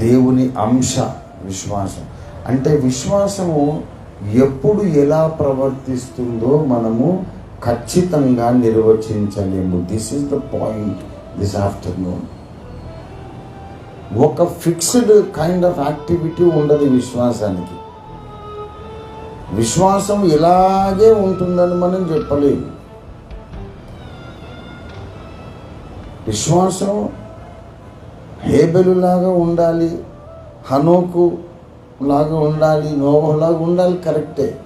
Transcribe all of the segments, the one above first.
దేవుని అంశ విశ్వాసం. అంటే విశ్వాసము ఎప్పుడు ఎలా ప్రవర్తిస్తుందో మనము ఖచ్చితంగా నిర్వచించలేము. This is the point this afternoon ఒక ఫిక్స్డ్ కైండ్ ఆఫ్ యాక్టివిటీ ఉండదు విశ్వాసానికి. విశ్వాసం ఇలాగే ఉంటుందని మనం చెప్పలేము. విశ్వాసం హేబెలులాగా ఉండాలి హనోకు లాగా ఉండాలి నోవలాగా ఉండాలి కరెక్టే.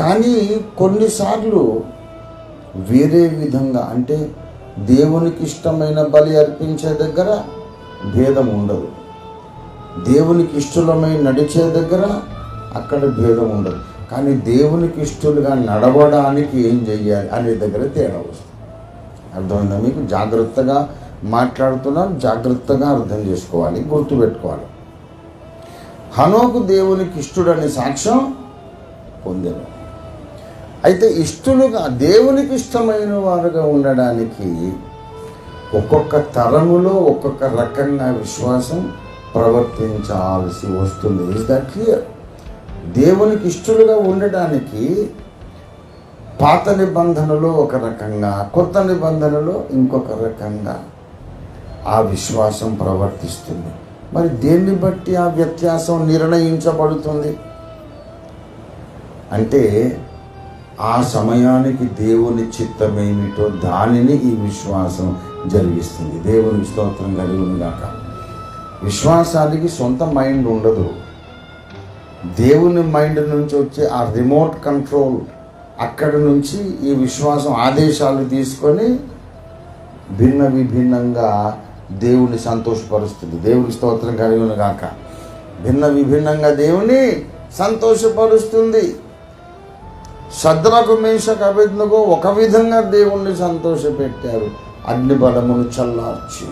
కానీ కొన్నిసార్లు వేరే విధంగా అంటే దేవునికి ఇష్టమైన బలి అర్పించే దగ్గర భేదం ఉండదు. దేవునికి ఇష్టలమై నడిచే దగ్గర అక్కడ భేదం ఉండదు. కానీ దేవునికి ఇష్టలుగా నడవడానికి ఏం చెయ్యాలి అనే దగ్గర తేడా వస్తుంది. అర్థమైందా మీకు? జాగ్రత్తగా మాట్లాడుతున్నాను జాగ్రత్తగా అర్థం చేసుకోవాలి గుర్తుపెట్టుకోవాలి. హనోకు దేవునికి ఇష్టడని సాక్ష్యం పొందాను. అయితే ఇష్టలుగా దేవునికి ఇష్టమైన వారుగా ఉండడానికి ఒక్కొక్క తరములో ఒక్కొక్క రకంగా విశ్వాసం ప్రవర్తించాల్సి వస్తుంది. ఇస్ దట్ క్లియర్ దేవునికి ఇష్టలుగా ఉండడానికి పాత నిబంధనలో ఒక రకంగా కొత్త నిబంధనలో ఇంకొక రకంగా ఆ విశ్వాసం ప్రవర్తిస్తుంది. మరి దేన్ని బట్టి ఆ వ్యత్యాసం నిర్ణయించబడుతుంది? అంటే ఆ సమయానికి దేవుని చిత్తమేమిటో దానిని ఈ విశ్వాసం జరిగిస్తుంది. దేవుని స్తోత్రం కలిగిన గాక. విశ్వాసానికి సొంత మైండ్ ఉండదు. దేవుని మైండ్ నుంచి వచ్చే ఆ రిమోట్ కంట్రోల్ అక్కడి నుంచి ఈ విశ్వాసం ఆదేశాలు తీసుకొని భిన్న విభిన్నంగా దేవుణ్ణి సంతోషపరుస్తుంది. దేవుని స్తోత్రం కలిగిన గాక. భిన్న విభిన్నంగా దేవుని సంతోషపరుస్తుంది. శద్రకు మేషకు అభిజ్ఞకు ఒక విధంగా దేవుణ్ణి సంతోషపెట్టారు. అగ్ని బలమును చల్లార్చి.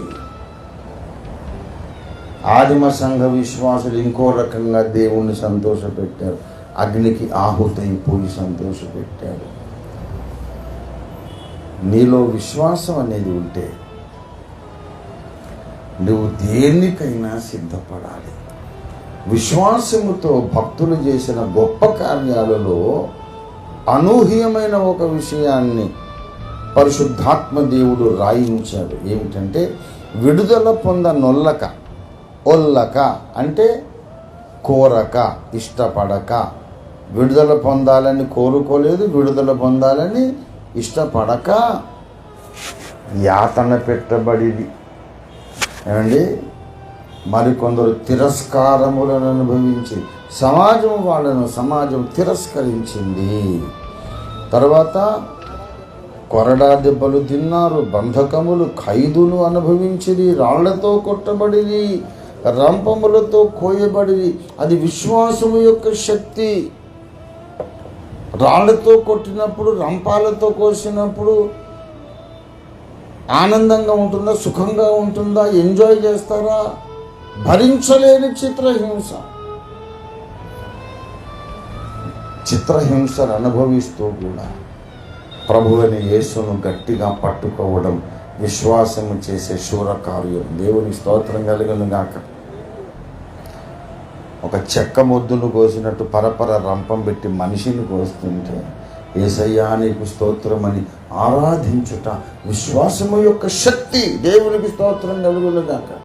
ఆదిమ సంఘ విశ్వాసులు ఇంకో రకంగా దేవుణ్ణి సంతోషపెట్టారు. అగ్నికి ఆహుతైపోయి సంతోషపెట్టారు. నీలో విశ్వాసం అనేది ఉంటే నువ్వు దేనికైనా సిద్ధపడాలి. విశ్వాసముతో భక్తులు చేసిన గొప్ప కార్యాలలో అనూహ్యమైన ఒక విషయాన్ని పరిశుద్ధాత్మ దేవుడు రాయించాడు. ఏమిటంటే విడుదల పొంద నొల్లక ఒల్లక అంటే కోరక ఇష్టపడక. విడుదల పొందాలని కోరుకోలేదు విడుదల పొందాలని ఇష్టపడక. యాతన పెట్టబడిది. ఏమండి? మరికొందరు తిరస్కారములను అనుభవించి సమాజం వాళ్ళను సమాజం తిరస్కరించింది. తర్వాత కొరడా దెబ్బలు తిన్నారు బంధకములు ఖైదును అనుభవించిరి రాళ్ళతో కొట్టబడిరి రంపములతో కోయబడిరి. అది విశ్వాసము యొక్క శక్తి. రాళ్ళతో కొట్టినప్పుడు రంపాలతో కోసినప్పుడు ఆనందంగా ఉంటుందా? సుఖంగా ఉంటుందా? ఎంజాయ్ చేస్తారా? భరించలేని చిత్రహింస. చిత్రహింసను అనుభవిస్తూ కూడా ప్రభువుని యేసును గట్టిగా పట్టుకోవడం విశ్వాసము చేసే శూర కార్యం దేవుని స్తోత్రం కలిగను గాక. ఒక చెక్క మొద్దును కోసినట్టు పరపర రంపం పెట్టి మనిషిని కోస్తుంటే ఏసయ్యా నీకు స్తోత్రం అని ఆరాధించుట విశ్వాసము యొక్క శక్తి దేవునికి స్తోత్రం కలుగునుగాక